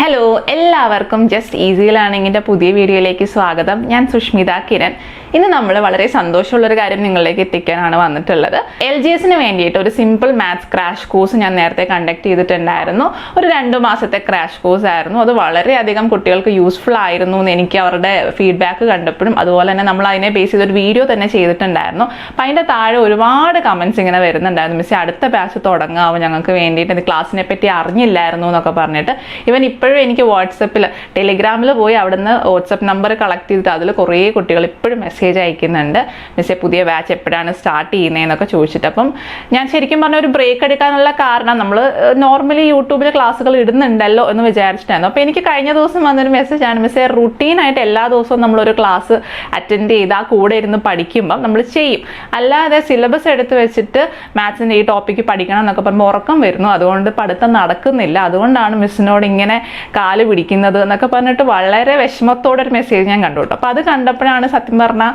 Hello എല്ലാവർക്കും just easy ലേണിങ്ങിന്റെ പുതിയ വീഡിയോയിലേക്ക് സ്വാഗതം. ഞാൻ സുഷ്മിത കിരൺ. ഇന്ന് നമ്മൾ വളരെ സന്തോഷമുള്ള ഒരു കാര്യം നിങ്ങളിലേക്ക് എത്തിക്കാനാണ് വന്നിട്ടുള്ളത്. എൽ ജി എസിന് വേണ്ടിയിട്ട് ഒരു സിമ്പിൾ മാത്സ് ക്രാഷ് കോഴ്സ് ഞാൻ നേരത്തെ കണ്ടക്ട് ചെയ്തിട്ടുണ്ടായിരുന്നു. ഒരു രണ്ട് മാസത്തെ ക്രാഷ് കോഴ്സ് ആയിരുന്നു. അത് വളരെയധികം കുട്ടികൾക്ക് യൂസ്ഫുൾ ആയിരുന്നു എന്ന് എനിക്ക് അവരുടെ ഫീഡ്ബാക്ക് കണ്ടപ്പോഴും. അതുപോലെ തന്നെ നമ്മൾ അതിനെ ബേസ് ചെയ്തൊരു വീഡിയോ തന്നെ ചെയ്തിട്ടുണ്ടായിരുന്നു. അപ്പം അതിന്റെ താഴെ ഒരുപാട് കമൻസ് ഇങ്ങനെ വരുന്നുണ്ടായിരുന്നു. മിസ് അടുത്ത ബാച്ച് തുടങ്ങാവും ഞങ്ങൾക്ക് വേണ്ടിയിട്ട്? ക്ലാസ്സിനെ പറ്റി അറിഞ്ഞില്ലായിരുന്നു എന്നൊക്കെ പറഞ്ഞിട്ട്. ഇവൻ ഇപ്പോഴും എനിക്ക് വാട്സപ്പിൽ ടെലിഗ്രാമിൽ പോയി അവിടുന്ന് വാട്സപ്പ് നമ്പർ കളക്ട് ചെയ്തിട്ട് അതിൽ കുറേ കുട്ടികൾ ഇപ്പോഴും മെസ്സേജ് അയക്കുന്നുണ്ട്. മിസ്സേ പുതിയ ബാച്ച് എപ്പോഴാണ് സ്റ്റാർട്ട് ചെയ്യുന്നതെന്നൊക്കെ ചോദിച്ചിട്ട്. അപ്പം ഞാൻ ശരിക്കും പറഞ്ഞ ഒരു ബ്രേക്ക് എടുക്കാനുള്ള കാരണം നമ്മൾ നോർമലി യൂട്യൂബിൽ ക്ലാസ്സുകൾ ഇടുന്നുണ്ടല്ലോ എന്ന് വിചാരിച്ചിട്ടായിരുന്നു. അപ്പോൾ എനിക്ക് കഴിഞ്ഞ ദിവസം വന്നൊരു മെസ്സേജാണ് മിസ്സേ റുട്ടീനായിട്ട് എല്ലാ ദിവസവും നമ്മളൊരു ക്ലാസ് അറ്റൻഡ് ചെയ്ത് ആ കൂടെ ഇരുന്ന് പഠിക്കുമ്പം നമ്മൾ ചെയ്യും. അല്ലാതെ സിലബസ് എടുത്ത് വെച്ചിട്ട് മാത്സിന്റെ ഈ ടോപ്പിക്ക് പഠിക്കണം എന്നൊക്കെ പറയുമ്പോൾ ഉറക്കം വരുന്നു. അതുകൊണ്ട് പഠിത്തം നടക്കുന്നില്ല. അതുകൊണ്ടാണ് മിസ്സിനോട് ഇങ്ങനെ കാൽ പിടിക്കുന്നത് എന്നൊക്കെ പറഞ്ഞിട്ട് വളരെ വിഷമത്തോടെ ഒരു മെസ്സേജ് ഞാൻ കണ്ടു അപ്പോൾ അത് കണ്ടപ്പോഴാണ് സത്യം പറഞ്ഞാൽ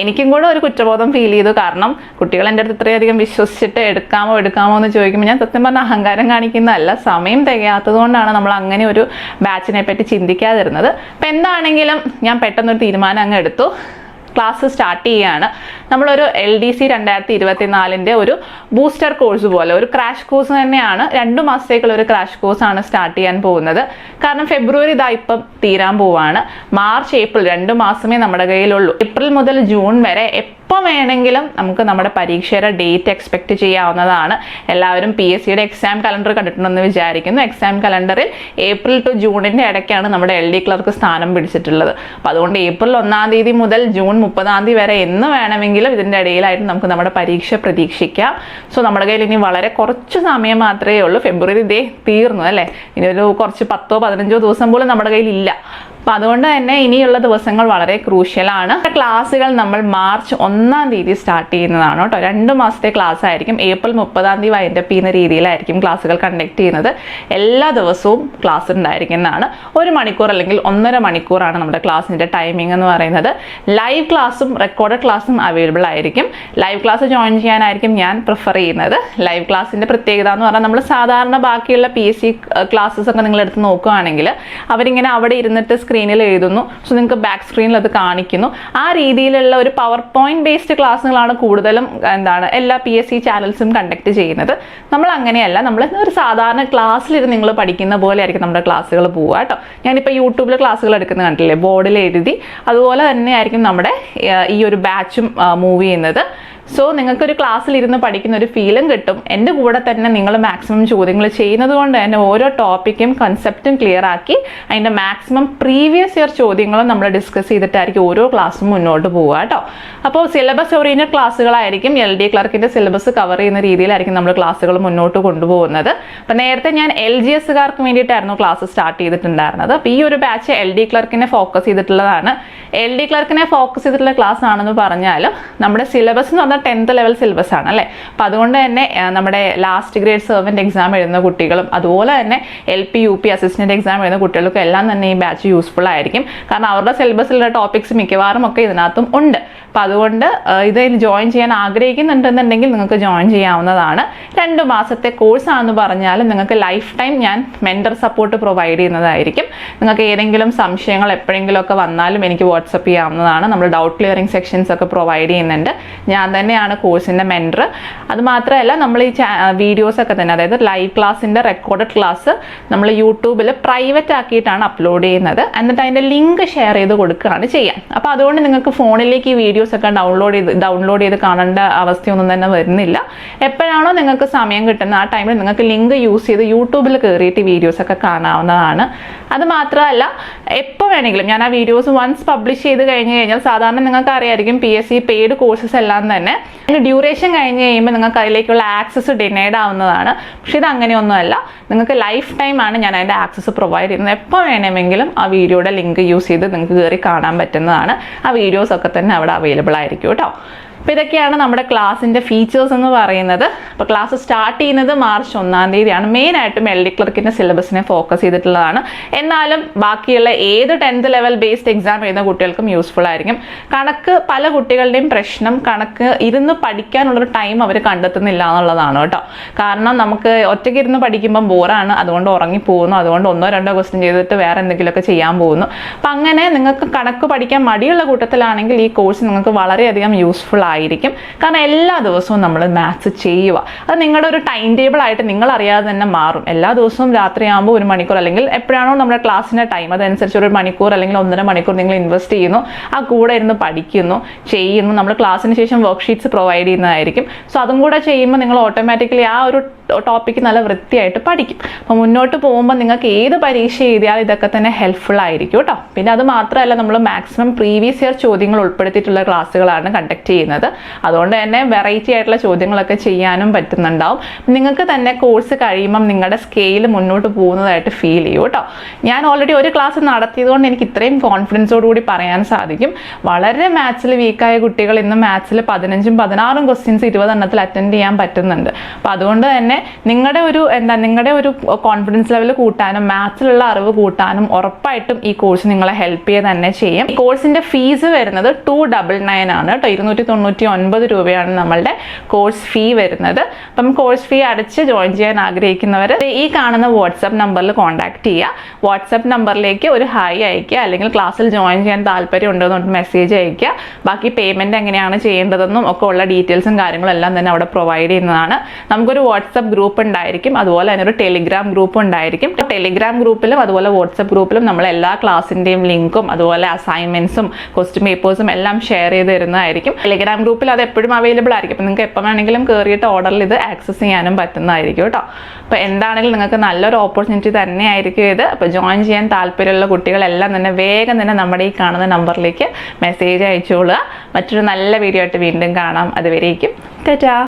എനിക്കും കൂടെ ഒരു കുറ്റബോധം ഫീൽ ചെയ്തു. കാരണം കുട്ടികൾ എന്റെ അടുത്ത് ഇത്രയധികം വിശ്വസിച്ചിട്ട് എടുക്കാമോ എടുക്കാമോ എന്ന് ചോദിക്കുമ്പോൾ ഞാൻ സത്യം പറഞ്ഞാൽ അഹങ്കാരം കാണിക്കുന്നതല്ല. സമയം തികയാത്തത് കൊണ്ടാണ് നമ്മൾ അങ്ങനെ ഒരു ബാച്ചിനെ പറ്റി ചിന്തിക്കാതിരുന്നത്. അപ്പം എന്താണെങ്കിലും ഞാൻ പെട്ടെന്നൊരു തീരുമാനം അങ്ങ് എടുത്തു. ക്ലാസ് സ്റ്റാർട്ട് ചെയ്യുകയാണ് നമ്മളൊരു എൽ ഡി സി രണ്ടായിരത്തി ഇരുപത്തി നാലിന്റെ ഒരു ബൂസ്റ്റർ കോഴ്സ് പോലെ ഒരു ക്രാഷ് കോഴ്സ് തന്നെയാണ് രണ്ട് മാസത്തേക്കുള്ള ഒരു ക്രാഷ് ആണ് സ്റ്റാർട്ട് ചെയ്യാൻ പോകുന്നത്. കാരണം ഫെബ്രുവരി ഇതാ ഇപ്പം തീരാൻ പോവാണ്. മാർച്ച് ഏപ്രിൽ രണ്ട് മാസമേ നമ്മുടെ കയ്യിലുള്ളൂ. ഏപ്രിൽ മുതൽ ജൂൺ വരെ എപ്പോൾ വേണമെങ്കിലും നമുക്ക് നമ്മുടെ പരീക്ഷയുടെ ഡേറ്റ് എക്സ്പെക്ട് ചെയ്യാവുന്നതാണ്. എല്ലാവരും പി എസ് സിയുടെ എക്സാം കലണ്ടർ കണ്ടിട്ടുണ്ടെന്ന് വിചാരിക്കുന്നു. എക്സാം കലണ്ടറിൽ ഏപ്രിൽ ടു ജൂണിന്റെ ഇടയ്ക്കാണ് നമ്മുടെ എൽ ഡി ക്ലർക്ക് സ്ഥാനം പിടിച്ചിട്ടുള്ളത്. അപ്പോൾ അതുകൊണ്ട് ഏപ്രിൽ ഒന്നാം തീയതി മുതൽ ജൂൺ മുപ്പതാം തീയതി വരെ എന്ന് വേണമെങ്കിലും ഇതിന്റെ ഇടയിലായിട്ട് നമുക്ക് നമ്മുടെ പരീക്ഷ പ്രതീക്ഷിക്കാം. സോ നമ്മുടെ കയ്യിൽ ഇനി വളരെ കുറച്ച് സമയം മാത്രമേ ഉള്ളൂ. ഫെബ്രുവരി ഇതേ തീർന്നു അല്ലേ? ഇനി ഒരു കുറച്ച് പത്തോ പതിനഞ്ചോ ദിവസം പോലും നമ്മുടെ കയ്യിൽ ഇല്ല. അപ്പം അതുകൊണ്ട് തന്നെ ഇനിയുള്ള ദിവസങ്ങൾ വളരെ ക്രൂഷ്യലാണ്. ക്ലാസ്സുകൾ നമ്മൾ മാർച്ച് ഒന്നാം തീയതി സ്റ്റാർട്ട് ചെയ്യുന്നതാണ് കേട്ടോ. രണ്ട് മാസത്തെ ക്ലാസ് ആയിരിക്കും. ഏപ്രിൽ മുപ്പതാം തീയതി വൈൻഡപ്പ് ചെയ്യുന്ന രീതിയിലായിരിക്കും ക്ലാസ്സുകൾ കണ്ടക്ട് ചെയ്യുന്നത്. എല്ലാ ദിവസവും ക്ലാസ് ഉണ്ടായിരിക്കുന്നതാണ് ഒരു മണിക്കൂർ അല്ലെങ്കിൽ ഒന്നര മണിക്കൂറാണ് നമ്മുടെ ക്ലാസ്സിന്റെ ടൈമിംഗ് എന്ന് പറയുന്നത്. ലൈവ് ക്ലാസ്സും റെക്കോർഡ് ക്ലാസ്സും അവൈലബിൾ ആയിരിക്കും. ലൈവ് ക്ലാസ് ജോയിൻ ചെയ്യാനായിരിക്കും ഞാൻ പ്രിഫർ ചെയ്യുന്നത്. ലൈവ് ക്ലാസ്സിന്റെ പ്രത്യേകത എന്ന് പറഞ്ഞാൽ നമ്മൾ സാധാരണ ബാക്കിയുള്ള പി എസ് സി ക്ലാസ്സസ് ഒക്കെ നിങ്ങൾ എടുത്ത് നോക്കുകയാണെങ്കിൽ അവരിങ്ങനെ അവിടെ ഇരുന്നിട്ട് സ്ക്രീനിൽ എഴുതുന്നു. സോ നിങ്ങൾക്ക് ബാക്ക് സ്ക്രീനിൽ അത് കാണിക്കുന്നു. ആ രീതിയിലുള്ള ഒരു പവർ പോയിന്റ് ബേസ്ഡ് ക്ലാസ്സുകളാണ് കൂടുതലും എന്താണ് എല്ലാ പി എസ് സി ചാനൽസും കണ്ടക്ട് ചെയ്യുന്നത്. നമ്മൾ അങ്ങനെയല്ല. നമ്മൾ ഒരു സാധാരണ ക്ലാസ്സിലിരുന്ന് നിങ്ങൾ പഠിക്കുന്ന പോലെ ആയിരിക്കും നമ്മുടെ ക്ലാസ്സുകൾ പോവുക കേട്ടോ. ഞാനിപ്പോൾ യൂട്യൂബിൽ ക്ലാസ്സുകൾ എടുക്കുന്നത് കണ്ടില്ലേ ബോർഡിൽ എഴുതി. അതുപോലെ തന്നെയായിരിക്കും നമ്മുടെ ഈ ഒരു ബാച്ചും മൂവ് ചെയ്യുന്നത്. സോ നിങ്ങൾക്കൊരു ക്ലാസ്സിൽ ഇരുന്ന് പഠിക്കുന്ന ഒരു ഫീലും കിട്ടും. എന്റെ കൂടെ തന്നെ നിങ്ങൾ മാക്സിമം ചോദ്യങ്ങൾ ചെയ്യുന്നത് കൊണ്ട് തന്നെ ഓരോ ടോപ്പിക്കും കൺസെപ്റ്റും ക്ലിയർ ആക്കി അതിന്റെ മാക്സിമം പ്രീവിയസ് ഇയർ ചോദ്യങ്ങളും നമ്മൾ ഡിസ്കസ് ചെയ്തിട്ടായിരിക്കും ഓരോ ക്ലാസ്സും മുന്നോട്ട് പോവുക കേട്ടോ. അപ്പോൾ സിലബസ് ഓറിയന്റഡ് ക്ലാസ്സുകളായിരിക്കും എൽ ഡി ക്ലർക്കിന്റെ സിലബസ് കവർ ചെയ്യുന്ന രീതിയിലായിരിക്കും നമ്മൾ ക്ലാസ്സുകൾ മുന്നോട്ട് കൊണ്ടുപോകുന്നത്. അപ്പോൾ നേരത്തെ ഞാൻ എൽ ജി എസ്സുകാർക്ക് വേണ്ടിയിട്ടായിരുന്നു ക്ലാസ് സ്റ്റാർട്ട് ചെയ്തിട്ടുണ്ടായിരുന്നത്. അപ്പോൾ ഈ ഒരു ബാച്ച് എൽ ഡി ക്ലർക്കിനെ ഫോക്കസ് ചെയ്തിട്ടുള്ളതാണ്. എൽ ഡി ക്ലർക്കിനെ ഫോക്കസ് ചെയ്തിട്ടുള്ള ക്ലാസ് ആണെന്ന് പറഞ്ഞാലും നമ്മുടെ സിലബസ് എന്ന് പറഞ്ഞാൽ ടെൻത്ത് ലെവൽ സിലബസ് ആണ് അല്ലേ? അപ്പോൾ അതുകൊണ്ട് തന്നെ നമ്മുടെ ലാസ്റ്റ് ഗ്രേഡ് സെർവന്റ് എക്സാം എഴുതുന്ന കുട്ടികളും അതുപോലെ തന്നെ L P U P assistant exam എഴുതുന്ന കുട്ടികൾക്കും എല്ലാം തന്നെ ഈ ബാച്ച് യൂസ്ഫുൾ ആയിരിക്കും. കാരണം അവരുടെ സിലബസിലുള്ള ടോപ്പിക്സ് മിക്കവാറും ഒക്കെ ഇതിനകത്തും ഉണ്ട്. അപ്പോൾ അതുകൊണ്ട് ഇത് ജോയിൻ ചെയ്യാൻ ആഗ്രഹിക്കുന്നുണ്ടെന്നുണ്ടെങ്കിൽ നിങ്ങൾക്ക് ജോയിൻ ചെയ്യാവുന്നതാണ്. രണ്ട് മാസത്തെ കോഴ്സാണെന്ന് പറഞ്ഞാലും നിങ്ങൾക്ക് ലൈഫ് ടൈം ഞാൻ മെന്റർ സപ്പോർട്ട് പ്രൊവൈഡ് ചെയ്യുന്നതായിരിക്കും. നിങ്ങൾക്ക് ഏതെങ്കിലും സംശയങ്ങൾ എപ്പോഴെങ്കിലുമൊക്കെ വന്നാലും എനിക്ക് വാട്സപ്പ് ചെയ്യാവുന്നതാണ്. നമ്മൾ ഡൗട്ട് ക്ലിയറിംഗ് സെക്ഷൻസ് ഒക്കെ പ്രൊവൈഡ് ചെയ്യുന്നുണ്ട്. ഞാൻ തന്നെയാണ് കോഴ്സിന്റെ മെന്റർ അതുമാത്രമല്ല നമ്മൾ ഈ വീഡിയോസൊക്കെ തന്നെ അതായത് ലൈവ് ക്ലാസ്സിന്റെ റെക്കോർഡഡ് ക്ലാസ് നമ്മൾ യൂട്യൂബിൽ പ്രൈവറ്റ് ആക്കിയിട്ടാണ് അപ്ലോഡ് ചെയ്യുന്നത്. എന്നിട്ട് അതിന്റെ ലിങ്ക് ഷെയർ ചെയ്ത് കൊടുക്കുകയാണ് ചെയ്യാം അപ്പോൾ അതുകൊണ്ട് നിങ്ങൾക്ക് ഫോണിലേക്ക് ഈ വീഡിയോസൊക്കെ ഡൗൺലോഡ് ചെയ്ത് ഡൗൺലോഡ് ചെയ്ത് കാണേണ്ട അവസ്ഥയൊന്നും തന്നെ വരുന്നില്ല. എപ്പോഴാണോ നിങ്ങൾക്ക് സമയം കിട്ടുന്നത് ആ ടൈമിൽ നിങ്ങൾക്ക് ലിങ്ക് യൂസ് ചെയ്ത് യൂട്യൂബിൽ കയറിയിട്ട് വീഡിയോസൊക്കെ കാണാവുന്നതാണ്. അത് മാത്രമല്ല എപ്പോൾ വേണമെങ്കിലും ഞാൻ ആ വീഡിയോസ് വൺസ് പബ്ലിഷ് ചെയ്ത് കഴിഞ്ഞ് കഴിഞ്ഞാൽ സാധാരണ നിങ്ങൾക്ക് അറിയായിരിക്കും P S C paid courses എല്ലാം തന്നെ അതിന് ഡ്യൂറേഷൻ കഴിഞ്ഞ് കഴിയുമ്പോൾ നിങ്ങൾക്ക് അതിലേക്കുള്ള ആക്സസ് ഡിനൈഡ് ആവുന്നതാണ്. പക്ഷെ ഇത് അങ്ങനെയൊന്നുമല്ല. നിങ്ങൾക്ക് ലൈഫ് ടൈം ആണ് ഞാൻ അതിന്റെ ആക്സസ് പ്രൊവൈഡ് ചെയ്യുന്നത്. എപ്പോൾ വേണമെങ്കിലും ആ വീഡിയോയുടെ ലിങ്ക് യൂസ് ചെയ്ത് നിങ്ങൾക്ക് കയറി കാണാൻ പറ്റുന്നതാണ്. ആ വീഡിയോസ് ഒക്കെ തന്നെ അവിടെ അവൈലബിൾ ആയിരിക്കും കേട്ടോ. അപ്പോൾ ഇതൊക്കെയാണ് നമ്മുടെ ക്ലാസ്സിന്റെ ഫീച്ചേഴ്സ് എന്ന് പറയുന്നത്. അപ്പോൾ ക്ലാസ് സ്റ്റാർട്ട് ചെയ്യുന്നത് മാർച്ച് ഒന്നാം തീയതിയാണ്. മെയിനായിട്ടും എൽ ഡി ക്ലർക്കിന്റെ സിലബസിനെ ഫോക്കസ് ചെയ്തിട്ടുള്ളതാണ്. എന്നാലും ബാക്കിയുള്ള ഏത് ടെൻത്ത് ലെവൽ ബേസ്ഡ് എക്സാം എഴുതുന്ന കുട്ടികൾക്കും യൂസ്ഫുൾ ആയിരിക്കും. കണക്ക് പല കുട്ടികളുടെയും പ്രശ്നം കണക്ക് ഇരുന്ന് പഠിക്കാനുള്ളൊരു ടൈം അവർ കണ്ടെത്തുന്നില്ല എന്നുള്ളതാണ് കേട്ടോ. കാരണം നമുക്ക് ഒറ്റയ്ക്ക് ഇരുന്ന് പഠിക്കുമ്പോൾ ബോറാണ്. അതുകൊണ്ട് ഉറങ്ങി പോകുന്നു. അതുകൊണ്ട് ഒന്നോ രണ്ടോ ക്വസ്റ്റ്യൻ ചെയ്തിട്ട് വേറെ എന്തെങ്കിലുമൊക്കെ ചെയ്യാൻ പോകുന്നു. അപ്പം അങ്ങനെ നിങ്ങൾക്ക് കണക്ക് പഠിക്കാൻ മടിയുള്ള കൂട്ടത്തിലാണെങ്കിൽ ഈ കോഴ്സ് നിങ്ങൾക്ക് വളരെയധികം യൂസ്ഫുൾ ആയിരിക്കും. കാരണം എല്ലാ ദിവസവും നമ്മൾ മാത്സ് ചെയ്യുക. അത് നിങ്ങളുടെ ഒരു ടൈം ടേബിൾ ആയിട്ട് നിങ്ങൾ അറിയാതെ തന്നെ മാറും. എല്ലാ ദിവസവും രാത്രിയാകുമ്പോൾ ഒരു മണിക്കൂർ അല്ലെങ്കിൽ എപ്പോഴാണോ നമ്മുടെ ക്ലാസ്സിന്റെ ടൈം അതനുസരിച്ച് ഒരു മണിക്കൂർ അല്ലെങ്കിൽ ഒന്നര മണിക്കൂർ നിങ്ങൾ ഇൻവെസ്റ്റ് ചെയ്യുന്നു ആ കൂടെ ഇരുന്ന് പഠിക്കുന്നു ചെയ്യുന്നു. നമ്മൾ ക്ലാസ്സിന് ശേഷം വർക്ക്ഷീറ്റ്സ് പ്രൊവൈഡ് ചെയ്യുന്നതായിരിക്കും. സോ അതും കൂടെ ചെയ്യുമ്പോൾ നിങ്ങൾ ഓട്ടോമാറ്റിക്കലി ആ ഒരു ടോപ്പിക്ക് നല്ല വൃത്തിയായിട്ട് പഠിക്കും. അപ്പോൾ മുന്നോട്ട് പോകുമ്പോൾ നിങ്ങൾക്ക് ഏത് പരീക്ഷ എഴുതിയാൽ ഇതൊക്കെ തന്നെ ഹെൽപ്ഫുൾ ആയിരിക്കും കേട്ടോ. പിന്നെ അത് മാത്രമല്ല നമ്മൾ മാക്സിമം പ്രീവിയസ് ഇയർ ചോദ്യങ്ങൾ ഉൾപ്പെടുത്തിയിട്ടുള്ള ക്ലാസ്സുകളാണ് കണ്ടക്ട് ചെയ്യുന്നത്. അതുകൊണ്ട് തന്നെ വെറൈറ്റി ആയിട്ടുള്ള ചോദ്യങ്ങളൊക്കെ ചെയ്യാനും പറ്റുന്നുണ്ടാവും. നിങ്ങൾക്ക് തന്നെ കോഴ്സ് കഴിയുമ്പം നിങ്ങളുടെ സ്കെയിൽ മുന്നോട്ട് പോകുന്നതായിട്ട് ഫീൽ ചെയ്യും കേട്ടോ ഞാൻ ഓൾറെഡി ഒരു ക്ലാസ് നടത്തിയതുകൊണ്ട് എനിക്ക് ഇത്രയും കോൺഫിഡൻസോട് കൂടി പറയാൻ സാധിക്കും. വളരെ മാത്സിൽ വീക്കായ കുട്ടികൾ ഇന്ന് മാത്സിൽ പതിനഞ്ചും പതിനാറും ക്വസ്റ്റ്യൻസ് ഇരുപതെണ്ണത്തിൽ അറ്റൻഡ് ചെയ്യാൻ പറ്റുന്നുണ്ട്. അപ്പം അതുകൊണ്ട് തന്നെ നിങ്ങളുടെ ഒരു എന്താ നിങ്ങളുടെ ഒരു കോൺഫിഡൻസ് ലെവൽ കൂട്ടാനും മാത്സിലുള്ള അറിവ് കൂട്ടാനും ഉറപ്പായിട്ടും ഈ കോഴ്സ് നിങ്ങളെ ഹെൽപ്പ് ചെയ്യുക തന്നെ ചെയ്യും. ഈ കോഴ്സിന്റെ ഫീസ് വരുന്നത് ടു ഡബിൾ നയൻ ആണ് കേട്ടോ ഇരുന്നൂറ്റി തൊണ്ണൂറ്റി ഒൻപത് രൂപയാണ് നമ്മളുടെ കോഴ്സ് ഫീ വരുന്നത്. അപ്പം കോഴ്സ് ഫീ അടച്ച് ജോയിൻ ചെയ്യാൻ ആഗ്രഹിക്കുന്നവർ ഈ കാണുന്ന വാട്സപ്പ് നമ്പറിൽ കോൺടാക്ട് ചെയ്യുക വാട്സപ്പ് നമ്പറിലേക്ക് ഒരു ഹായ് അയക്കുക അല്ലെങ്കിൽ ക്ലാസ്സിൽ ജോയിൻ ചെയ്യാൻ താല്പര്യം ഉണ്ടോ എന്ന് മെസ്സേജ് അയക്കുക ബാക്കി പേയ്മെന്റ് എങ്ങനെയാണ് ചെയ്യേണ്ടതെന്നും ഒക്കെ ഉള്ള ഡീറ്റെയിൽസും കാര്യങ്ങളും എല്ലാം തന്നെ അവിടെ പ്രൊവൈഡ് ചെയ്യുന്നതാണ്. നമുക്കൊരു വാട്സപ്പ് ഗ്രൂപ്പ് ഉണ്ടായിരിക്കും. അതുപോലെ തന്നെ ഒരു ടെലിഗ്രാം ഗ്രൂപ്പ് ഉണ്ടായിരിക്കും. ടെലിഗ്രാം ഗ്രൂപ്പിലും അതുപോലെ വാട്സപ്പ് ഗ്രൂപ്പിലും നമ്മൾ എല്ലാ ക്ലാസ്സിന്റെയും ലിങ്കും അതുപോലെ അസൈൻമെന്റ്സും ക്വസ്റ്റ്യൻ പേപ്പേഴ്സും എല്ലാം ഷെയർ ചെയ്ത് തരുന്നതായിരിക്കും. ടെലിഗ്രാം ഗ്രൂപ്പിൽ അത് എപ്പോഴും അവൈലബിൾ ആയിരിക്കും. അപ്പോൾ നിങ്ങൾക്ക് എപ്പോൾ വേണമെങ്കിലും കയറിയിട്ട് ഓർഡറിൽ ഇത് ആക്സസ് ചെയ്യാനും പറ്റുന്നതായിരിക്കും കേട്ടോ. അപ്പോൾ എന്താണെങ്കിലും നിങ്ങൾക്ക് നല്ലൊരു ഓപ്പർച്യൂണിറ്റി തന്നെയായിരിക്കും ഇത്. അപ്പോൾ ജോയിൻ ചെയ്യാൻ താല്പര്യമുള്ള കുട്ടികളെല്ലാം തന്നെ വേഗം തന്നെ നമ്മുടെ ഈ കാണുന്ന നമ്പറിലേക്ക് മെസ്സേജ് അയച്ചോളുക. മറ്റൊരു നല്ല വീഡിയോ ആയിട്ട് വീണ്ടും കാണാം. അതുവരേക്കും ടാറ്റാ.